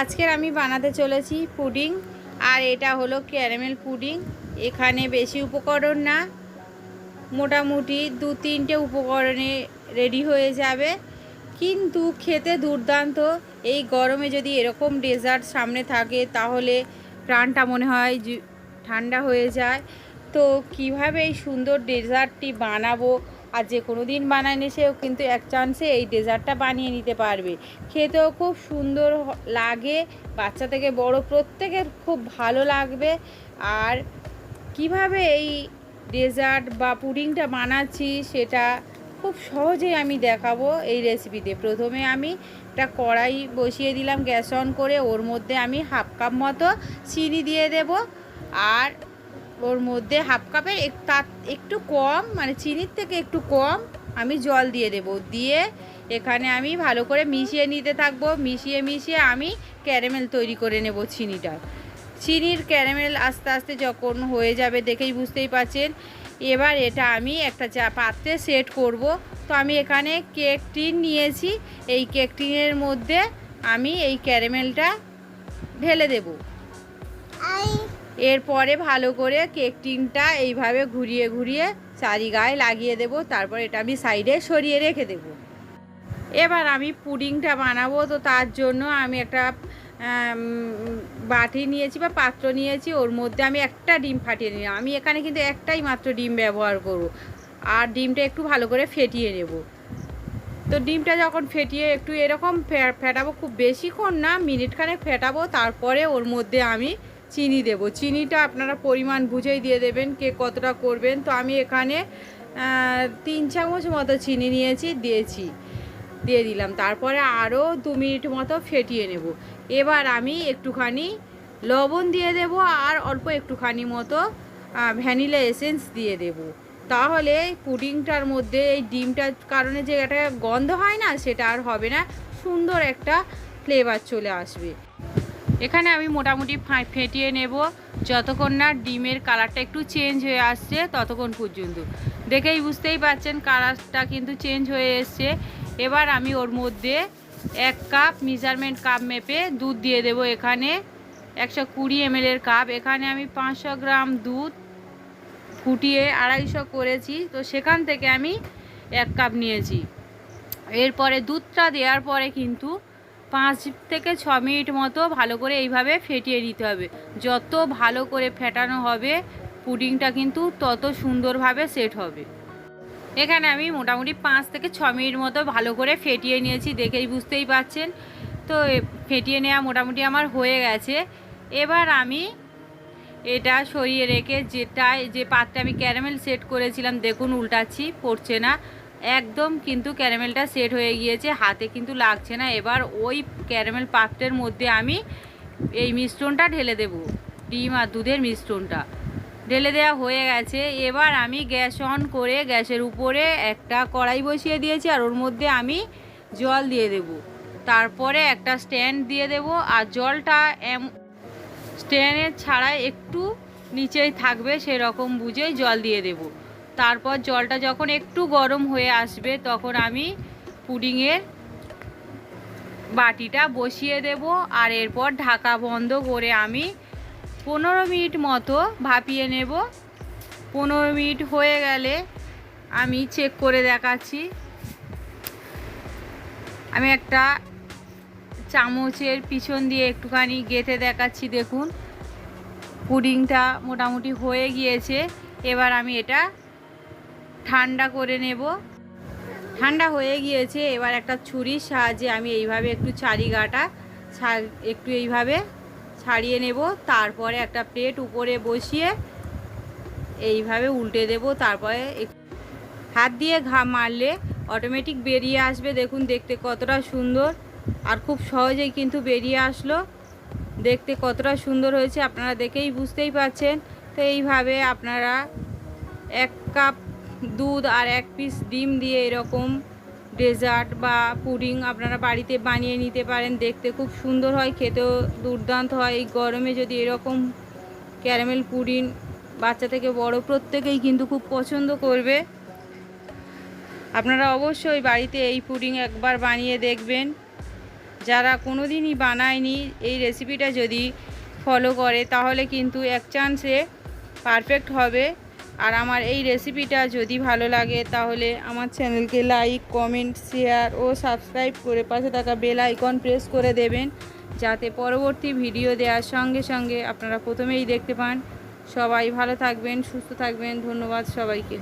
আজকের আমি বানাতে চলেছি পুডিং, আর এটা হলো ক্যারামেল পুডিং। এখানে বেশি উপকরণ না, মোটামুটি দু তিনটে উপকরণে রেডি হয়ে যাবে। কিন্তু খেতে দুর্দান্ত, এই গরমে যদি এরকম ডেজার্ট সামনে থাকে, তাহলে প্রাণটা মনে হয় ঠান্ডা হয়ে যায়। তো কীভাবে এই সুন্দর ডেজার্টটি বানাবো আর যে কোনো দিন বানায়নি সেও কিন্তু এক চান্সে এই ডেজার্টটা বানিয়ে নিতে পারবে। খেতেও খুব সুন্দর লাগে, বাচ্চা থেকে বড় প্রত্যেকের খুব ভালো লাগবে। আর কীভাবে এই ডেজার্ট বা পুডিংটা বানাচ্ছি সেটা খুব সহজেই আমি দেখাবো এই রেসিপিতে প্রথমে আমি একটা কড়াই বসিয়ে দিলাম, গ্যাস অন করে, ওর মধ্যে আমি হাফ কাপ মতো চিনি দিয়ে দেব। আর ওর মধ্যে হাফ কাপের তার একটু কম মানে চিনির থেকে একটু কম আমি জল দিয়ে দেব। দিয়ে এখানে আমি ভালো করে মিশিয়ে নিতে থাকব। মিশিয়ে মিশিয়ে আমি ক্যারামেল তৈরি করে নেব চিনিটা। চিনির ক্যারামেল আস্তে আস্তে যখন হয়ে যাবে দেখেই বুঝতেই পারছেন। এবার এটা আমি একটা চা পাত্রে সেট করব। তো আমি এখানে কেক টিন নিয়েছি। এই কেক টিনের মধ্যে আমি এই ক্যারামেলটা ঢেলে দেব। এরপরে ভালো করে কেক টিনটা এইভাবে ঘুরিয়ে ঘুরিয়ে চারি গায়ে লাগিয়ে দেব, তারপর এটা আমি সাইডে সরিয়ে রেখে দেব। এবার আমি পুডিংটা বানাবো, তো তার জন্য আমি একটা বাটি নিয়েছি বা পাত্র নিয়েছি, ওর মধ্যে আমি একটা ডিম ফাটিয়ে নিলাম। আমি এখানে কিন্তু একটাই মাত্র ডিম ব্যবহার করব, আর ডিমটা একটু ভালো করে ফেটিয়ে নেব। তো ডিমটা যখন ফেটিয়ে একটু এরকম ফেটাবো, খুব বেশিক্ষণ না মিনিটখানে ফেটাবো, তারপরে ওর মধ্যে আমি চিনি দেব। চিনিটা আপনারা পরিমাণ বুঝেই দিয়ে দেবেন কে কতটা করবেন। তো আমি এখানে তিন চামচ মতো চিনি নিয়েছি, দিয়েছি, দিয়ে দিলাম। তারপরে আরও দু মিনিট মতো ফেটিয়ে নেব। এবার আমি একটুখানি লবণ দিয়ে দেব আর অল্প একটুখানি মতো ভ্যানিলা এসেন্স দিয়ে দেব। তাহলে পুডিংটার মধ্যে এই ডিমটার কারণে যে একটা গন্ধ হয় না, সেটা আর হবে না। সুন্দর একটা ফ্লেভার চলে আসবে। এখানে আমি মোটামুটি ফেটিয়ে নেব। যতক্ষণ না ডিমের কালারটা একটু চেঞ্জ হয়ে আসছে, ততক্ষণ পর্যন্ত। দেখেই বুঝতেই পারছেন কালারটা কিন্তু চেঞ্জ হয়ে এসছে। এবার আমি ওর মধ্যে এক কাপ মেজারমেন্ট কাপ মেপে দুধ দিয়ে দেব এখানে। একশো কুড়ি এমএলের কাপ এখানে আমি পাঁচশো গ্রাম দুধ ফুটিয়ে আড়াইশো করেছি। তো সেখান থেকে আমি এক কাপ নিয়েছি। এরপরে দুধটা দেওয়ার পরে কিন্তু পাঁচ থেকে ছ মিনিট মতো ভালো করে এইভাবে ফেটিয়ে নিতে হবে। যত ভালো করে ফেটানো হবে, পুডিংটা কিন্তু তত সুন্দরভাবে সেট হবে। এখানে আমি মোটামুটি পাঁচ থেকে ছ মিনিট মতো ভালো করে ফেটিয়ে নিয়েছি দেখেই বুঝতেই পাচ্ছেন। তো ফেটিয়ে নেওয়া মোটামুটি আমার হয়ে গেছে। এবার আমি এটা সরিয়ে রেখে যেটাই, যে পাত্রে আমি ক্যারামেল সেট করেছিলাম, দেখুন উল্টাচ্ছি, পড়ছে না। একদম কিন্তু ক্যারামেলটা সেট হয়ে গিয়েছে, হাতে কিন্তু লাগছে না। এবার ওই ক্যারামেল পাত্রের মধ্যে আমি এই মিশ্রণটা ঢেলে দেব, ডিম আর দুধের মিশ্রণটা। ঢেলে দেওয়া হয়ে গেছে। এবার আমি গ্যাস অন করে গ্যাসের উপরে একটা কড়াই বসিয়ে দিয়েছি আর ওর মধ্যে আমি জল দিয়ে দেব। তারপরে একটা স্ট্যান্ড দিয়ে দেব আর জলটা এম, স্ট্যান্ডের ছাড়াই একটু নিচেই থাকবে সেরকম বুঝেই জল দিয়ে দেব। তারপর জলটা যখন একটু গরম হয়ে আসবে, তখন আমি পুডিংয়ের বাটিটা বসিয়ে দেব আর এরপর ঢাকা বন্ধ করে আমি পনেরো মিনিট মতো ভাপিয়ে নেব। পনেরো মিনিট হয়ে গেলে আমি চেক করে দেখাচ্ছি। আমি একটা চামচের পিছন দিয়ে একটুখানি গেঁথে দেখাচ্ছি, দেখুন। পুডিংটা মোটামুটি হয়ে গিয়েছে। এবার আমি এটা ঠান্ডা করে নেব। ঠান্ডা হয়ে গিয়েছে, এবার একটা ছুরির সাহায্যে আমি এইভাবে একটু চারিগাটা একটু এইভাবে ছাড়িয়ে নেব, তারপরে একটা প্লেট উপরে বসিয়ে এইভাবে উল্টে দেব, তারপরে হাত দিয়ে ঘা মারলে অটোমেটিক বেরিয়ে আসবে, দেখুন দেখতে কতটা সুন্দর, আর খুব সহজেই কিন্তু বেরিয়ে আসলো, দেখতে কতটা সুন্দর হয়েছে, আপনারা দেখেই বুঝতেই পারছেন, তো এইভাবে আপনারা এক কাপ দুধ আর এক পিস ডিম দিয়ে এরকম ডেজার্ট বা পুডিং আপনারা বাড়িতে বানিয়ে নিতে পারেন, দেখতে খুব সুন্দর হয়, খেতেও দুর্দান্ত হয়। এই গরমে যদি এরকম ক্যারামেল পুডিং বাচ্চা থেকে বড় প্রত্যেকেই কিন্তু খুব পছন্দ করবে। আপনারা অবশ্যই বাড়িতে এই পুডিং একবার বানিয়ে দেখবেন। যারা কোনো দিনই বানায়নি এই রেসিপিটা যদি ফলো করে, তাহলে কিন্তু এক চান্সে পারফেক্ট হবে। আর আমার এই রেসিপিটা যদি ভালো লাগে, তাহলে আমার চ্যানেলকে লাইক কমেন্ট শেয়ার ও সাবস্ক্রাইব করে পাশে থাকা বেল আইকন প্রেস করে দেবেন, যাতে পরবর্তী ভিডিও দেওয়ার সঙ্গে সঙ্গে আপনারা প্রথমেই দেখতে পান। সবাই ভালো থাকবেন, সুস্থ থাকবেন, ধন্যবাদ সবাইকে।